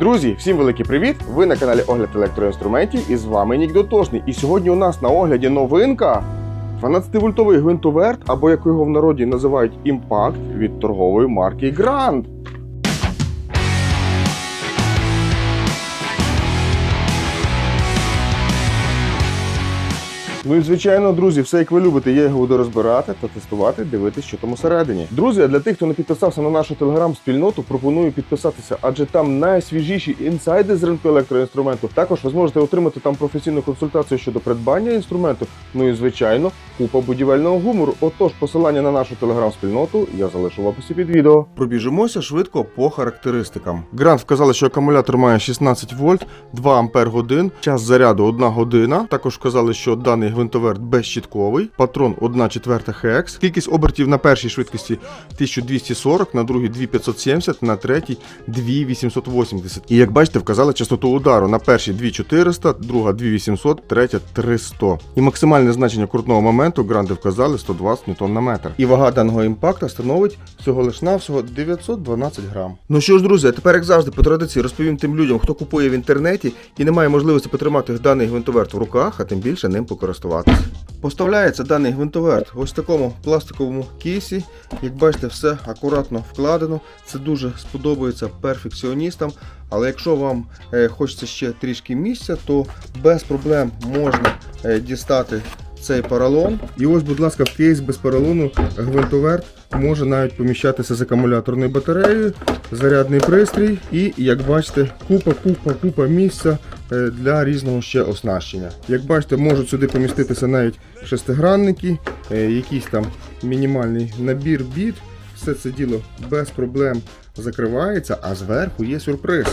Друзі, всім великий привіт! Ви на каналі Огляд електроінструментів і з вами Нік Дотошний. І сьогодні у нас на огляді новинка 12-вольтовий гвинтоверт, або як його в народі називають імпакт від торгової марки Grand. Ну і звичайно, друзі, все як ви любите, я його буду розбирати та тестувати, дивитися, що там усередині. Друзі, а для тих, хто не підписався на нашу телеграм-спільноту, пропоную підписатися, адже там найсвіжіші інсайди з ринку електроінструменту. Також ви зможете отримати там професійну консультацію щодо придбання інструменту. Ну і звичайно, купа будівельного гумору. Отож, посилання на нашу телеграм-спільноту я залишу в описі під відео. Пробіжимося швидко по характеристикам. Грант вказали, що акумулятор має 16 вольт, 2 ампер годин, час заряду 1 година. Також вказали, що даний гвинтоверт безщітковий, патрон 1 четверта хекс, кількість обертів на першій швидкості 1240, на другій 2570, на третій 2880. І як бачите, вказали частоту удару на першій 2400, друга 2800, третя 300. І максимальне значення крутного моменту гранди вказали 120 Нм на метр. І вага даного імпакта становить всього лиш навсього 912 грам. Ну що ж, друзі, тепер, як завжди, по традиції розповім тим людям, хто купує в інтернеті і не має можливості потримати даний гвинтоверт в руках, а тим більше ним покористуватися. Поставляється даний гвинтоверт ось в такому пластиковому кейсі. Як бачите, все акуратно вкладено. Це дуже сподобається перфекціоністам. Але якщо вам е, хочеться ще трішки місця, то без проблем можна е, дістати цей поролон. І ось, будь ласка, в кейс без поролону гвинтоверт може навіть поміщатися з акумуляторною батареєю, зарядний пристрій і, як бачите, купа, купа, купа місця для різного ще оснащення. Як бачите, можуть сюди поміститися навіть шестигранники, е, якийсь там мінімальний набір біт. Все це діло без проблем закривається, а зверху є сюрприз.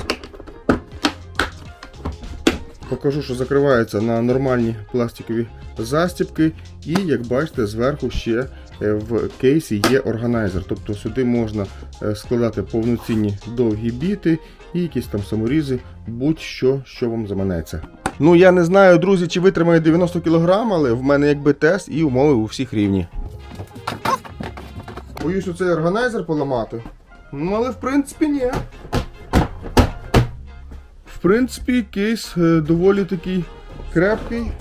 Покажу, що закривається на нормальні пластикові застібки. І як бачите, зверху ще е, в кейсі є органайзер. Тобто сюди можна е, складати повноцінні довгі біти і якісь там саморізи, будь-що, що вам заманеться. Ну я не знаю, друзі, чи витримає 90 кг, але в мене якби тест і умови у всіх рівні. Боюсь оцей органайзер поламати. Ну, але в принципі ні. В принципі, кейс е, доволі такий крепкий.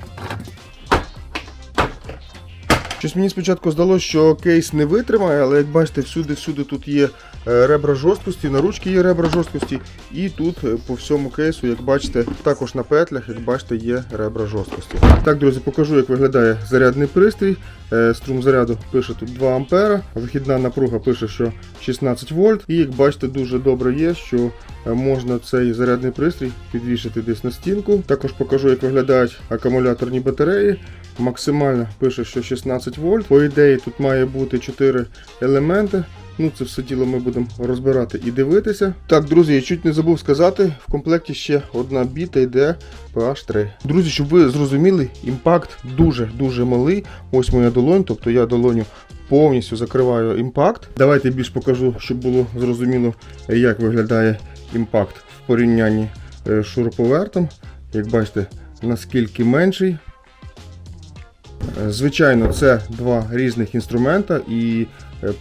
Щось мені спочатку здалося, що кейс не витримає, але як бачите, всюди-всюди тут є ребра жорсткості, на ручки є ребра жорсткості, і тут е, по всьому кейсу, як бачите, також на петлях, як бачите, є ребра жорсткості. Так, друзі, покажу, як виглядає зарядний пристрій. Е, Струм заряду пише тут 2 ампера, вихідна напруга пише, що 16 вольт. І як бачите, дуже добре є, що е, можна цей зарядний пристрій підвішати десь на стінку. Також покажу, як виглядають акумуляторні батареї. Максимально пише, що 16 вольт. По ідеї, тут має бути 4 елементи. Ну, це все діло ми будемо розбирати і дивитися. Так, друзі, я чуть не забув сказати, в комплекті ще одна біта йде PH3. Друзі, щоб ви зрозуміли, імпакт дуже-дуже малий. Ось моя долонь, тобто я долоню повністю закриваю імпакт. Давайте більш покажу, щоб було зрозуміло, як виглядає імпакт в порівнянні е, з шуруповертом. Як бачите, наскільки менший. Е, Звичайно, це два різних інструмента, і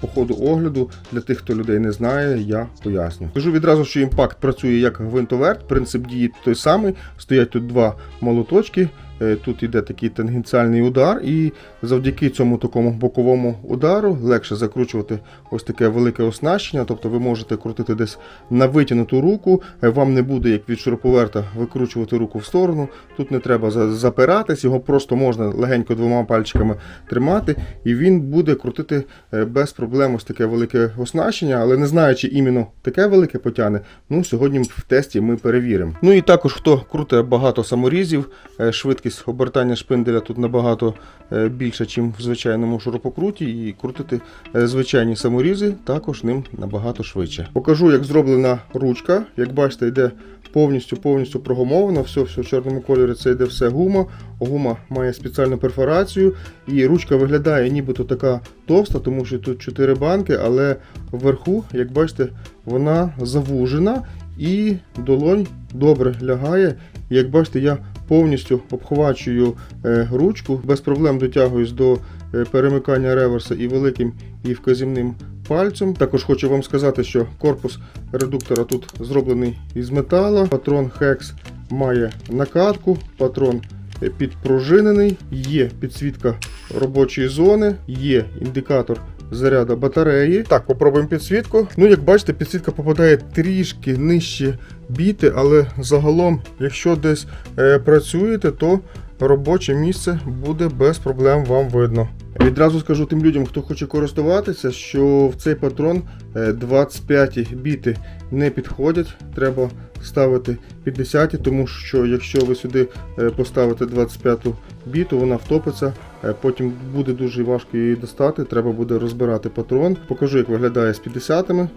по ходу огляду для тих, хто людей не знає, я поясню. Скажу відразу, що імпакт працює як гвинтоверт, принцип дії той самий. Стоять тут два молоточки. Е, Тут іде такий тангенціальний удар, і завдяки цьому такому боковому удару легше закручувати ось таке велике оснащення. Тобто ви можете крутити десь на витягнуту руку. е, Вам не буде, як від шуруповерта, викручувати руку в сторону. Тут не треба запиратись, його просто можна легенько двома пальчиками тримати, і він буде крутити е, без проблем ось таке велике оснащення, але не знаю, чи іменно таке велике потягне. Ну, сьогодні в тесті ми перевіримо. Ну і також, хто крутить багато саморізів, е, швидкість обертання шпинделя тут набагато е, більша, ніж в звичайному шурупокруті, і крутити е, звичайні саморізи також ним набагато швидше. Покажу, як зроблена ручка. Як бачите, йде повністю повністю прогумовано. Все, все в чорному кольорі це йде все гума. Гума має спеціальну перфорацію, і ручка виглядає нібито така товста, тому що тут 4 банки, але вверху, як бачите, вона завужена. і долонь добре лягає. Як бачите, я повністю обхвачую е, ручку, без проблем дотягуюсь до е, перемикання реверса і великим і вказівним пальцем. Також хочу вам сказати, що корпус редуктора тут зроблений із металу. Патрон Hex має накатку, патрон е, підпружинений, є підсвітка робочої зони, є індикатор заряду батареї. Так, попробуємо підсвітку. Ну, як бачите, підсвітка попадає трішки нижче біти, але загалом, якщо десь е, працюєте, то робоче місце буде без проблем вам видно. Відразу скажу тим людям, хто хоче користуватися, що в цей патрон е, 25 біти не підходять. Треба ставити 50, тому що якщо ви сюди е, поставите 25 біту, вона втопиться. е, Потім буде дуже важко її достати. Треба буде розбирати патрон. Покажу, як виглядає з 50-ми.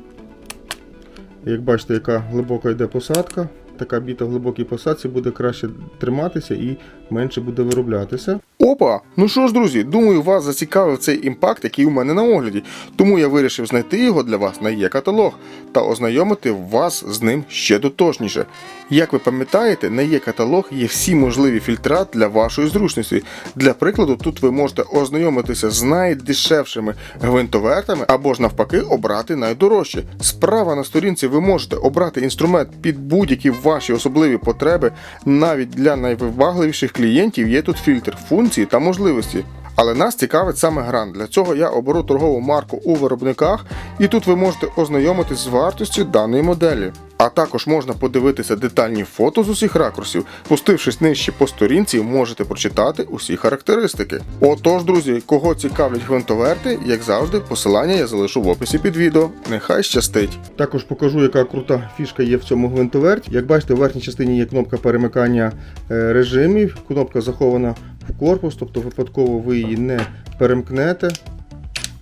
Як бачите, яка глибока йде посадка. Така біта в глибокій посадці буде краще триматися і менше буде вироблятися. Опа! Ну що ж, друзі, думаю, вас зацікавив цей імпакт, який у мене на огляді. Тому я вирішив знайти його для вас на є-каталог та ознайомити вас з ним ще дотошніше. Як ви пам'ятаєте, на є-каталог є всі можливі фільтра для вашої зручності. Для прикладу, тут ви можете ознайомитися з найдешевшими гвинтовертами або ж навпаки обрати найдорожче. Справа на сторінці ви можете обрати інструмент під будь-які ваші особливі потреби. Навіть для найвибагливіших клієнтів є тут фільтр функції та можливості. Але нас цікавить саме гран. Для цього я оберу торгову марку у виробниках, і тут ви можете ознайомитись з вартістю даної моделі. А також можна подивитися детальні фото з усіх ракурсів. Пустившись нижче по сторінці, можете прочитати усі характеристики. Отож, друзі, кого цікавлять гвинтоверти, як завжди, посилання я залишу в описі під відео. Нехай щастить. Також покажу, яка крута фішка є в цьому гвинтоверті. Як бачите, в верхній частині є кнопка перемикання е, режимів. Кнопка захована корпус, тобто випадково ви її не перемкнете.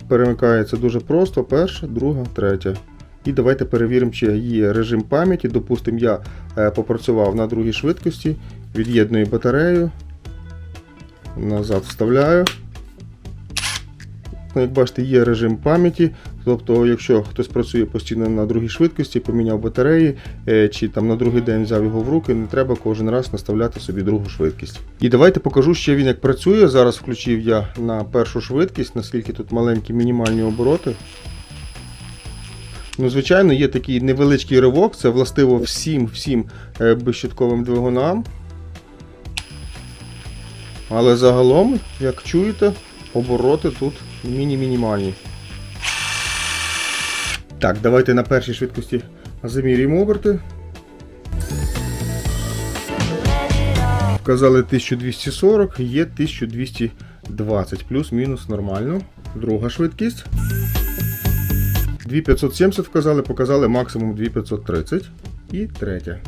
Перемикається дуже просто: перша, друга, третя. І давайте перевіримо, чи є режим пам'яті. Допустимо, я е, попрацював на другій швидкості, від'єдную батарею, назад вставляю. Ну, Як бачите, є режим пам'яті. Тобто, якщо хтось працює постійно на другій швидкості, поміняв батареї, е, чи там на другий день взяв його в руки, не треба кожен раз наставляти собі другу швидкість. І давайте покажу ще він як працює. Зараз включив я на першу швидкість, наскільки тут маленькі мінімальні обороти. Ну, звичайно, є такий невеличкий ривок, це властиво всім всім е, безщитковим двигунам. Але загалом, як чуєте, обороти тут міні-мінімальні. Так, давайте на першій швидкості замірюємо оберти. Вказали 1240, є 1220, плюс-мінус нормально. Друга швидкість. 2570 вказали, показали максимум 2530. І третя.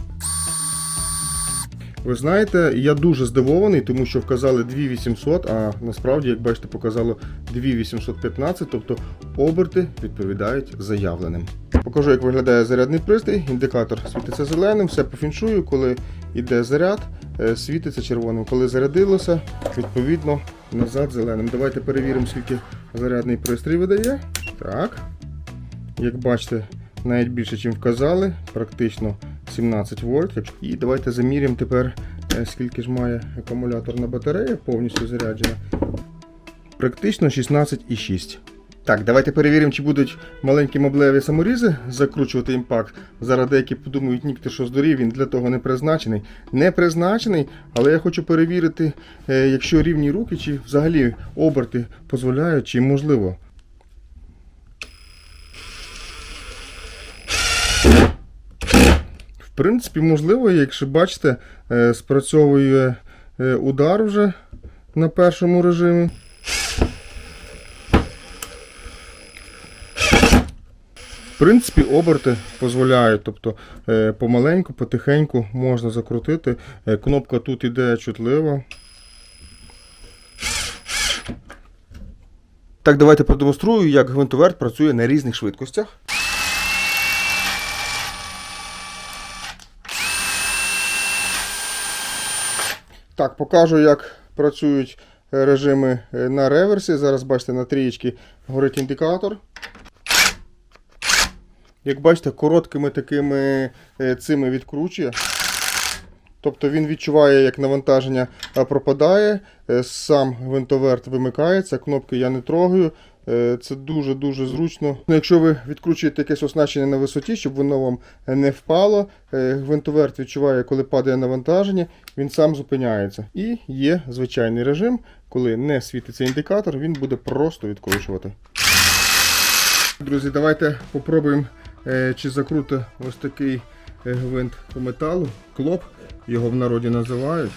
Ви знаєте, я дуже здивований, тому що вказали 2800, а насправді, як бачите, показало 2815, тобто оберти відповідають заявленим. Покажу, як виглядає зарядний пристрій. Індикатор світиться зеленим, все по фіншую, коли йде заряд, е, світиться червоним. Коли зарядилося, відповідно назад зеленим. Давайте перевіримо, скільки зарядний пристрій видає. Так. Як бачите, навіть більше, ніж вказали, практично 17 вольт. І давайте заміряємо тепер, е, скільки ж має акумуляторна батарея, повністю заряджена. Практично 16,6. Так, давайте перевіримо, чи будуть маленькі моблеві саморізи закручувати імпакт. Зараз деякі подумають, ти що здурів, він для того не призначений. Не призначений, але я хочу перевірити, е, якщо рівні руки, чи взагалі оберти дозволяють, чи можливо. Принципі, можливо, якщо бачите, е, спрацьовує е, удар вже на першому режимі. В принципі, оберти дозволяють, тобто е, помаленьку, потихеньку можна закрутити. Кнопка тут іде чутлива. Так, давайте продемонструю, як гвинтоверт працює на різних швидкостях. Так, покажу, як працюють е, режими е, на реверсі. Зараз бачите, на трієчці горить індикатор. Як бачите, короткими такими е, цими відкручує. Тобто він відчуває, як навантаження пропадає, сам винтоверт вимикається, кнопки я не трогаю. Е, Це дуже-дуже зручно. Ну, якщо ви відкручуєте якесь оснащення на висоті, щоб воно вам не впало, е, гвинтоверт відчуває, коли падає навантаження, він сам зупиняється. І є звичайний режим, коли не світиться індикатор, він буде просто відкручувати. Друзі, давайте попробуємо, е, чи закрути ось такий гвинт по металу. Клоп, його в народі називають.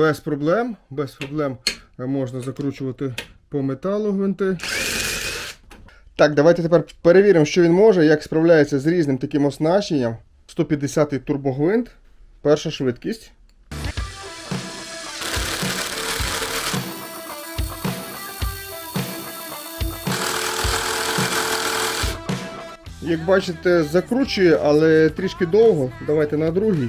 Без проблем, без проблем е, можна закручувати по металу гвинти. Так, давайте тепер перевіримо, що він може, як справляється з різним таким оснащенням. 150-й турбогвинт, перша швидкість. Як бачите, закручує, але трішки довго. Давайте на другий.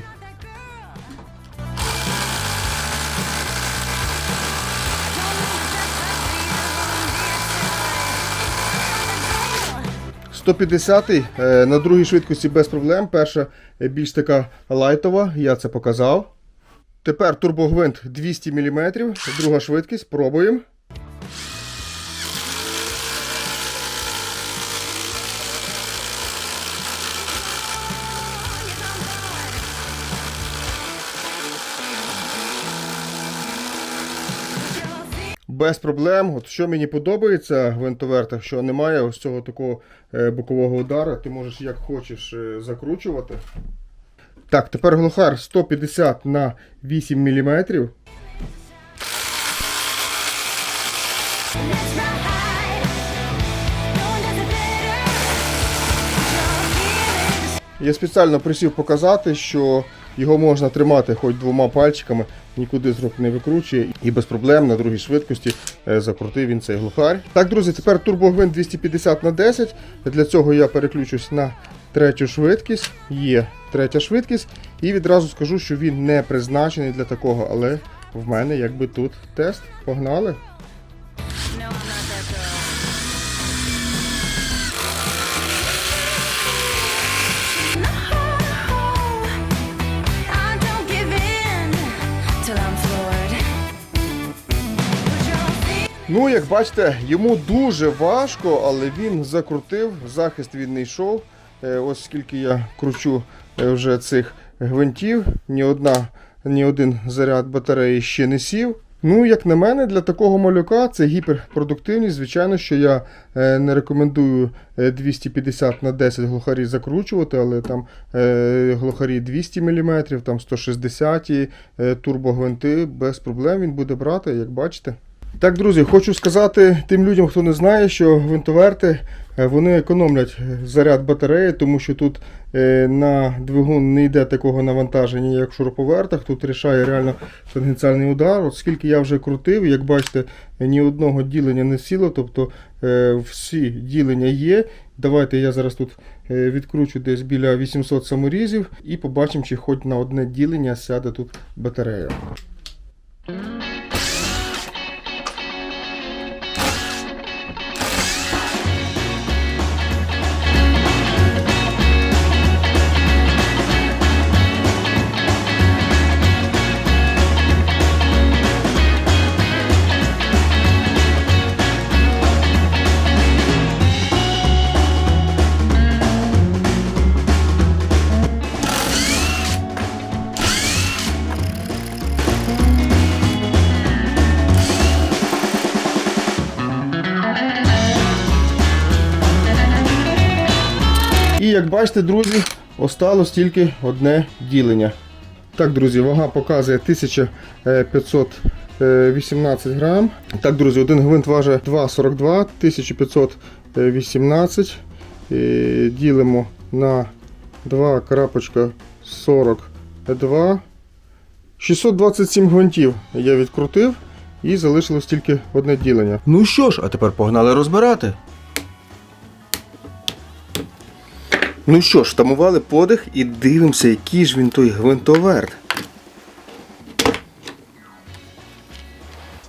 I 150 е, на другій швидкості без проблем. Перша е, більш така лайтова, я це показав. Тепер турбогвинт 200 мм, друга швидкість, пробуємо. Без проблем. От що мені подобається в гвинтовертах, що немає ось цього такого е, бокового удара. Ти можеш як хочеш е, закручувати. Так, тепер глухар 150 на 8 мм. Я спеціально присів показати, що його можна тримати хоч двома пальчиками, нікуди з рук не викручує і без проблем на другій швидкості е, закрутив він цей глухар. Так, друзі, тепер турбогвинт 250 на 10. Для цього я переключусь на третю швидкість. Є третя швидкість. І відразу скажу, що він не призначений для такого, але в мене якби тут тест. Погнали. Ну, як бачите, йому дуже важко, але він закрутив, захист він не йшов. Е, Ось скільки я кручу е, вже цих гвинтів, ні одна, ні один заряд батареї ще не сів. Ну, як на мене, для такого малюка це гіперпродуктивність. Звичайно, що я е, не рекомендую е, 250 на 10 глухарі закручувати, але там глухарі 200 мм, там 160 е, турбогвинти без проблем він буде брати, як бачите. Так, друзі, хочу сказати тим людям, хто не знає, що гвинтоверти е, вони економлять е, заряд батареї, тому що тут е, на двигун не йде такого навантаження, як в шуруповертах. Тут рішає реально тангенціальний удар. От скільки я вже крутив, як бачите, ні одного ділення не сіло, тобто всі ділення є. Давайте я зараз тут відкручу десь біля 800 саморізів і побачимо, чи хоч на одне ділення сяде тут батарея. Як бачите, друзі, осталось тільки одне ділення. Так, друзі, вага показує 1518 грам. Так, друзі, один гвинт важить 2,42, 1518. Е, Ділимо на 2,42. 627 гвинтів я відкрутив і залишилось тільки одне ділення. Ну що ж, а тепер погнали розбирати. Ну що ж, тамували подих і дивимося, який ж він той гвинтоверт.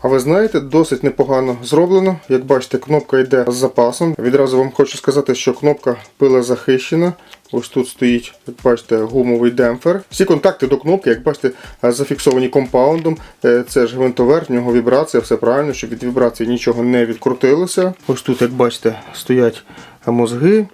А ви знаєте, досить непогано зроблено. Як бачите, кнопка йде з запасом. Відразу вам хочу сказати, що кнопка пила захищена. Ось тут стоїть, як бачите, гумовий демпфер. Всі контакти до кнопки, як бачите, зафіксовані компаундом. Е, Це ж гвинтоверт, в нього вібрація, все правильно, щоб від вібрації нічого не відкрутилося. Ось тут, як бачите, стоять мозги.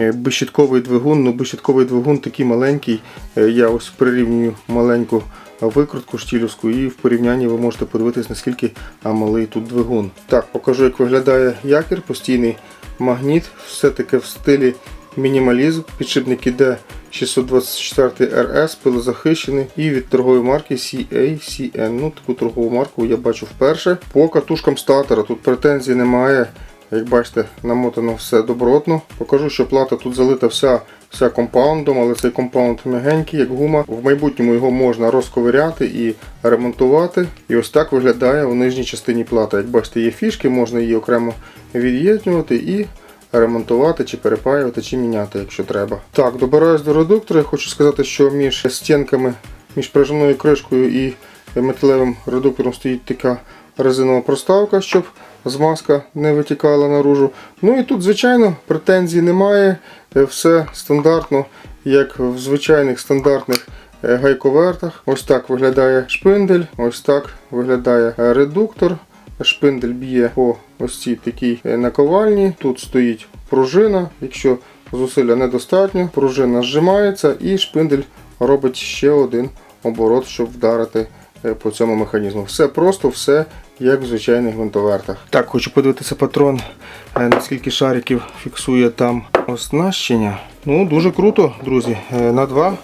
Е, Безщітковий двигун, ну безщітковий двигун такий маленький. Е, Я ось прирівнюю маленьку викрутку штілівську і в порівнянні ви можете подивитись, наскільки малий тут двигун. Так, покажу, як виглядає якір, постійний магніт, все таки в стилі мінімалізм. Підшипник іде 624 RS, пилозахищений і від торгової марки CACN. Ну, таку торгову марку я бачу вперше. По катушкам статора тут претензій немає. Як бачите, намотано все добротно. Покажу, що плата тут залита вся, вся компаундом, але цей компаунд м'ягенький, як гума. В майбутньому його можна розковиряти і ремонтувати. І ось так виглядає у нижній частині плата. Як бачите, є фішки, можна її окремо від'єднувати і ремонтувати, чи перепаювати, чи міняти, якщо треба. Так, добираюсь до редуктора. Хочу сказати, що між стінками, між прижимною кришкою і металевим редуктором стоїть така резинова проставка, щоб змазка не витікала наружу. Ну і тут, звичайно, претензій немає. Е, Все стандартно, як в звичайних стандартних е, гайковертах. Ось так виглядає шпиндель, ось так виглядає е, редуктор. Шпиндель б'є по ось цій такій наковальні. Тут стоїть пружина. Якщо зусилля недостатньо, пружина зжимається і шпиндель робить ще один оборот, щоб вдарити по цьому механізму. Все просто, все як в звичайних гвинтовертах. Так, хочу подивитися патрон, е, наскільки шариків фіксує там оснащення. Ну, дуже круто, друзі. Е, На два,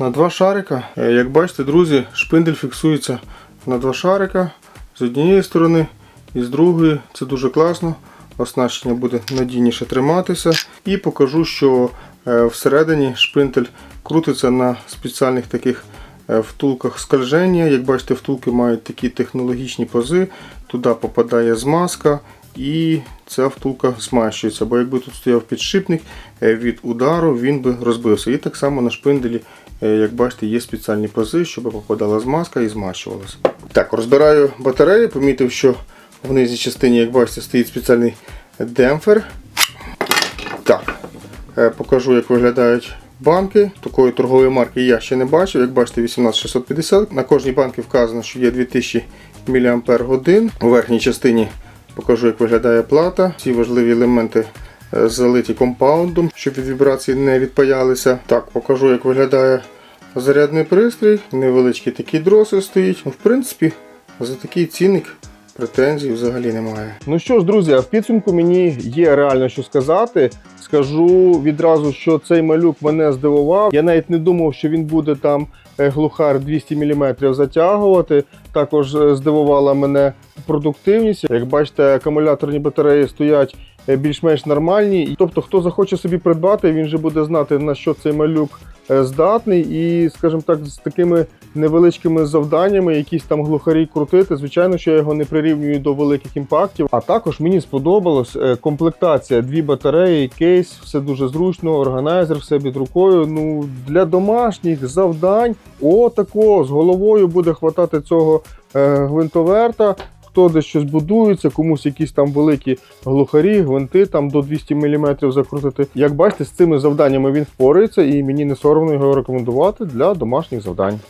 на два шарика. Е, Як бачите, друзі, шпиндель фіксується на два шарика з однієї сторони і з другої. Це дуже класно. Оснащення буде надійніше триматися. І покажу, що всередині шпиндель крутиться на спеціальних таких втулках скольження. Як бачите, втулки мають такі технологічні пази. Туди попадає змазка. І ця втулка змащується, бо якби тут стояв підшипник е, від удару, він би розбився. І так само на шпинделі, е, як бачите, є спеціальні пази, щоб попадала змазка і змащувалася. Так, розбираю батареї, помітив, що в нижній частині, як бачите, стоїть спеціальний демпфер. Так, е, покажу, як виглядають банки. Такої торгової марки я ще не бачив. Як бачите, 18650. На кожній банці вказано, що є 2000 мАч. У верхній частині покажу, як виглядає плата. Ці важливі елементи е, залиті компаундом, щоб від вібрації не відпаялися. Так, покажу, як виглядає зарядний пристрій. Невеличкий такий дросель стоїть. В принципі, за такий цінник претензій взагалі немає. Ну що ж, друзі, в підсумку мені є реально що сказати. Скажу відразу, що цей малюк мене здивував. Я навіть не думав, що він буде там е, глухар 200 мм затягувати. Також е, здивувала мене продуктивність. Як бачите, акумуляторні батареї стоять е, більш-менш нормальні. Тобто, хто захоче собі придбати, він вже буде знати на що цей малюк здатний, і, скажімо так, з такими невеличкими завданнями, якісь там глухарі крутити. Звичайно, що я його не прирівнюю до великих імпактів. А також мені сподобалось е, комплектація, дві батареї, кейс, все дуже зручно, органайзер, все під рукою. Ну для домашніх завдань, отако з головою буде хватати цього е, гвинтоверта. Хто десь щось будується, комусь якісь там великі глухарі, гвинти там до 200 мм закрутити. Як бачите, з цими завданнями він впорається, і мені не соромно його рекомендувати для домашніх завдань.